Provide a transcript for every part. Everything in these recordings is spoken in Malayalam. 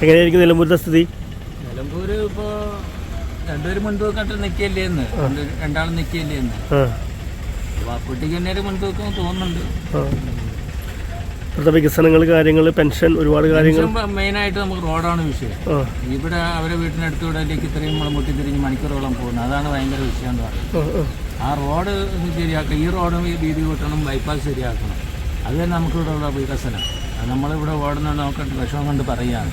എങ്ങനെയായിരിക്കും നിലമ്പൂരിന്റെ സ്ഥിതി? നിലമ്പൂര് ഇപ്പോ രണ്ടുപേരും മുൻതൂക്കായിട്ട് നിൽക്കില്ലേ എന്ന് രണ്ടാളും നിൽക്കില്ലേ എന്ന് ആ. വാക്കുട്ടിക്ക് തന്നെ ഒരു മുൻതൂക്കം തോന്നുന്നുണ്ട്. ഇപ്പോഴത്തെ വികസനങ്ങൾ കാര്യങ്ങൾ പെൻഷൻ ഒരുപാട് കാര്യങ്ങൾ. മെയിനായിട്ട് നമുക്ക് റോഡാണ് വിഷയം. ഇവിടെ അവരെ വീട്ടിനടുത്ത് ഇവിടേക്ക് ഇത്രയും നമ്മൾ മുട്ടിത്തിരിഞ്ഞ് മണിക്കൂറോളം പോകുന്നത്. അതാണ് ഭയങ്കര വിഷയം എന്ന് പറയുന്നത്. ആ, റോഡ് ശരിയാക്കണം. ഈ റോഡും ഈ വീതി കൂട്ടണം ബൈപ്പാസ് ശരിയാക്കണം. അത് തന്നെ നമുക്കിവിടെ വികസനം. നമ്മളിവിടെ ഓടുന്ന നോക്കട്ട് വിഷമം കൊണ്ട് പറയുകയാണ്.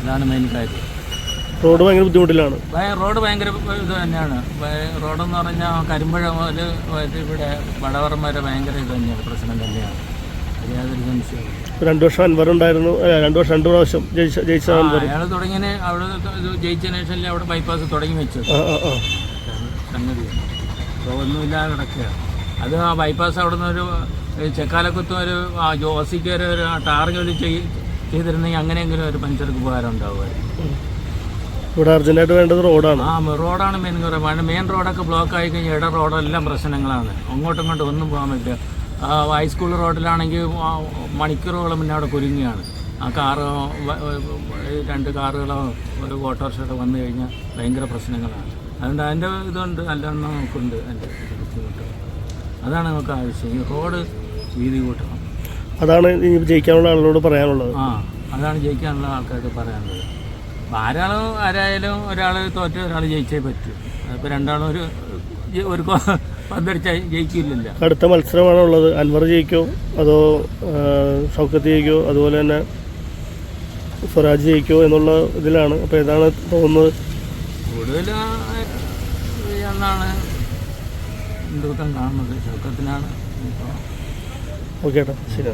അതാണ് മെയിൻ കാര്യം. റോഡ് ഭയങ്കര ബുദ്ധിമുട്ടിലാണ്. റോഡ് ഭയങ്കര ഇത് തന്നെയാണ്. റോഡെന്ന് പറഞ്ഞാൽ കരിമ്പഴ മുതൽ ഇവിടെ വടവറം വരെ ഭയങ്കര ഇത് തന്നെയാണ് പ്രശ്നം തന്നെയാണ്. യാതൊരു സംശയവും രണ്ടു വർഷം അൻവർ ഉണ്ടായിരുന്നു. രണ്ടു വർഷം രണ്ടു പ്രാവശ്യം ജയിച്ച അയാൾ തുടങ്ങിയ അവിടെ ജയിച്ചതിന് ശേഷം അവിടെ ബൈപ്പാസ് തുടങ്ങി വെച്ചു സംഗതി. ഒന്നുമില്ലാതെ കിടക്കുകയാണ്. അത് ആ ബൈപ്പാസ് അവിടെ നിന്ന് ഒരു ചെക്കാലക്കുത്തും ഒരു ആ ജോസിക്ക് ഒരു ഒരു ടാർ ജോലി ചെയ്- ചെയ്തിരുന്നെങ്കിൽ അങ്ങനെയെങ്കിലും ഒരു പഞ്ചർക്ക് ഉപകാരം ഉണ്ടാവുമായിരുന്നു. ഇവിടെ അർജന്റായിട്ട് വേണ്ടത് റോഡാണ്. ആ റോഡാണ് മെയിൻ പറയുന്നത് മെയിൻ റോഡൊക്കെ ബ്ലോക്ക് ആയി കഴിഞ്ഞാൽ ഇട റോഡെല്ലാം പ്രശ്നങ്ങളാണ്. അങ്ങോട്ടും ഇങ്ങോട്ടും ഒന്നും പോകാൻ പറ്റില്ല. ഹൈസ്കൂൾ റോഡിലാണെങ്കിൽ മണിക്കൂറുകളും പിന്നെ അവിടെ കുരുങ്ങിയാണ്. ആ കാറ് രണ്ട് കാറുകളോ ഒരു ഓട്ടോറിക്ഷയൊക്കെ വന്നു കഴിഞ്ഞാൽ ഭയങ്കര പ്രശ്നങ്ങളാണ്. അതുകൊണ്ട് അതിന്റെ ഇതുണ്ട് നല്ലോണം നമുക്കുണ്ട് അതിന്റെ ബുദ്ധിമുട്ട്. അതാണ് നമുക്ക് ആവശ്യം. ഈ റോഡ് വീതി കൂട്ടണം അതാണ് ഇനി ജയിക്കാനുള്ള ആളുകളോട് പറയാനുള്ളത്. ആ അതാണ് ജയിക്കാനുള്ള ആൾക്കാർക്ക് പറയാനുള്ളത്. ആരാളും ആരായാലും ഒരാൾ തോറ്റ ഒരാൾ ജയിച്ചേ പറ്റൂ. അതിപ്പോൾ രണ്ടാളും ഒരു ഒരു പന്തടിച്ച ജയിക്കില്ലല്ലോ. അടുത്ത മത്സരമാണ് ഉള്ളത് അൻവർ ജയിക്കോ? അതോ സൗക്കത്ത് ഷൗക്കത്ത് ജയിക്കോ? അതുപോലെ തന്നെ സ്വരാജ് ജയിക്കോ എന്നുള്ള ഇതിലാണ്. അപ്പോൾ ഇതാണ് തോന്നുന്നത്? കൂടുതൽ എന്നാണ് ഹിന്ദുത്വം കാണുന്നത്. സൗക്കത്തിനാണ് ഇപ്പോൾ ഓക്കെ ഏട്ടാ ശരി.